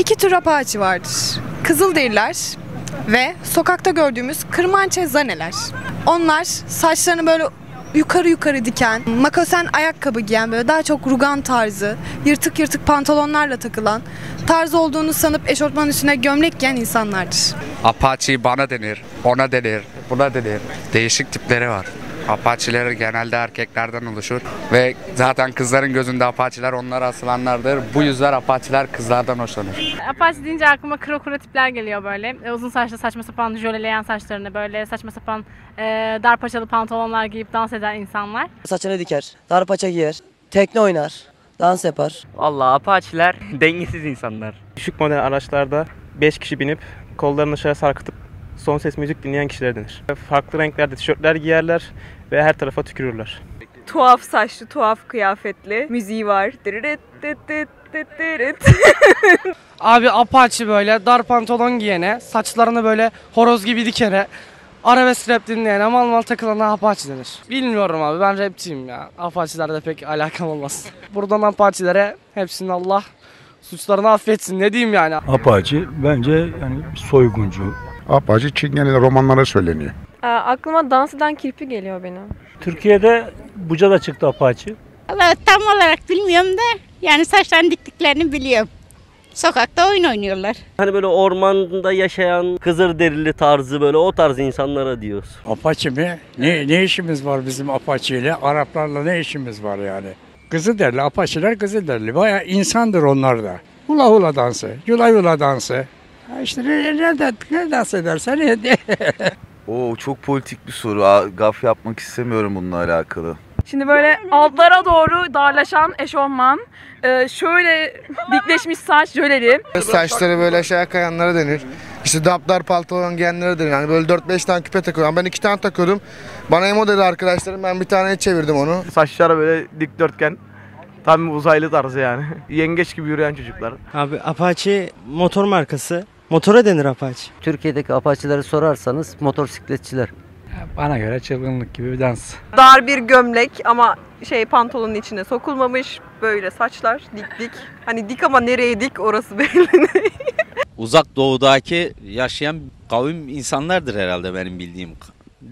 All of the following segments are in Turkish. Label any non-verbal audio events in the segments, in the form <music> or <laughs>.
İki tür apaçi vardır. Kızılderililer ve sokakta gördüğümüz kırmançe zaneler. Onlar saçlarını böyle yukarı yukarı diken, makosen ayakkabı giyen böyle daha çok rugan tarzı, yırtık yırtık pantolonlarla takılan, tarz olduğunu sanıp eşortmanın üstüne gömlek giyen insanlardır. Apache bana denir, ona denir, buna denir. Değişik tipleri var. Apache'ler genelde erkeklerden oluşur ve zaten kızların gözünde Apache'ler onlara asılanlardır. Bu yüzden Apache'ler kızlardan hoşlanır. Apache deyince aklıma kro tipler geliyor böyle. E, uzun saçlı saçma sapan jöleleyen saçlarını böyle saçma sapan e, dar paçalı pantolonlar giyip dans eden insanlar. Saçını diker, dar paça giyer, tekne oynar, dans yapar. Vallahi Apache'ler <laughs> dengesiz insanlar. Düşük model araçlarda 5 kişi binip kollarını dışarı sarkıtıp son ses müzik dinleyen kişiler denir. Farklı renklerde tişörtler giyerler ve her tarafa tükürürler. tuhaf saçlı, tuhaf kıyafetli müziği var. <laughs> Abi apaçi böyle dar pantolon giyene, saçlarını böyle horoz gibi dikene, arabesk rap dinleyene, mal mal takılana apaçi denir. Bilmiyorum abi ben rapçiyim ya. Apaçilerle pek alakam olmaz. <laughs> Buradan apaçilere hepsinin Allah suçlarını affetsin ne diyeyim yani. Apache bence yani soyguncu. Apache Çingene romanlara söyleniyor. Aa, aklıma dans eden kirpi geliyor benim. Türkiye'de Buca'da çıktı Apache. Valla tam olarak bilmiyorum da yani saçlarını diktiklerini biliyorum. Sokakta oyun oynuyorlar. Hani böyle ormanda yaşayan Kızılderili tarzı böyle o tarz insanlara diyoruz. Apache mi? Ne, ne işimiz var bizim Apache ile? Araplarla ne işimiz var yani? Kızılderili, Apache'ler Kızılderili. Bayağı insandır onlar da. Hula hula dansı, yula yula dansı. Ha işte ne, nereden, ne dans edersen <laughs> Oo çok politik bir soru. Gaf yapmak istemiyorum bununla alakalı. Şimdi böyle altlara doğru darlaşan eşofman, e, şöyle dikleşmiş saç jöleri. Saçları böyle aşağı kayanlara denir. İşte daplar pantolon giyenlere denir. Yani böyle 4-5 tane küpe takıyorum. Ben iki tane takıyordum. Bana emo dedi arkadaşlarım. Ben bir tane çevirdim onu. Saçları böyle dikdörtgen. Tam uzaylı tarzı yani. <laughs> Yengeç gibi yürüyen çocuklar. Abi Apache motor markası. Motora denir Apache. Türkiye'deki Apache'leri sorarsanız motosikletçiler. Bana göre çılgınlık gibi bir dans. Dar bir gömlek ama şey pantolonun içine sokulmamış. Böyle saçlar dik dik. Hani dik ama nereye dik orası <laughs> belli değil. Uzak doğudaki yaşayan kavim insanlardır herhalde benim bildiğim.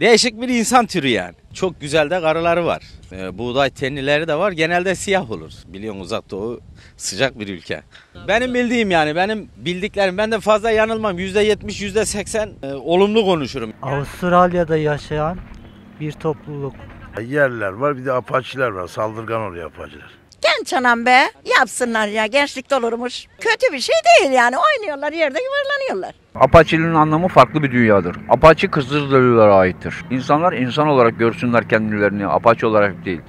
Değişik bir insan türü yani. Çok güzel de karıları var. Ee, buğday tenlileri de var. Genelde siyah olur. Biliyorsun uzak doğu sıcak bir ülke. Benim bildiğim yani benim bildiklerim ben de fazla yanılmam. %70 %80 e, olumlu konuşurum. Avustralya'da yaşayan bir topluluk. Yerler var bir de apaçiler var. Saldırgan oluyor apaçiler. Genç anam be yapsınlar ya gençlik olurmuş. Kötü bir şey değil yani oynuyorlar yerde yuvarlanıyorlar. Apaçilerin anlamı farklı bir dünyadır. Apaçi Kızılderililer'e aittir. İnsanlar insan olarak görsünler kendilerini, Apaçi olarak değil.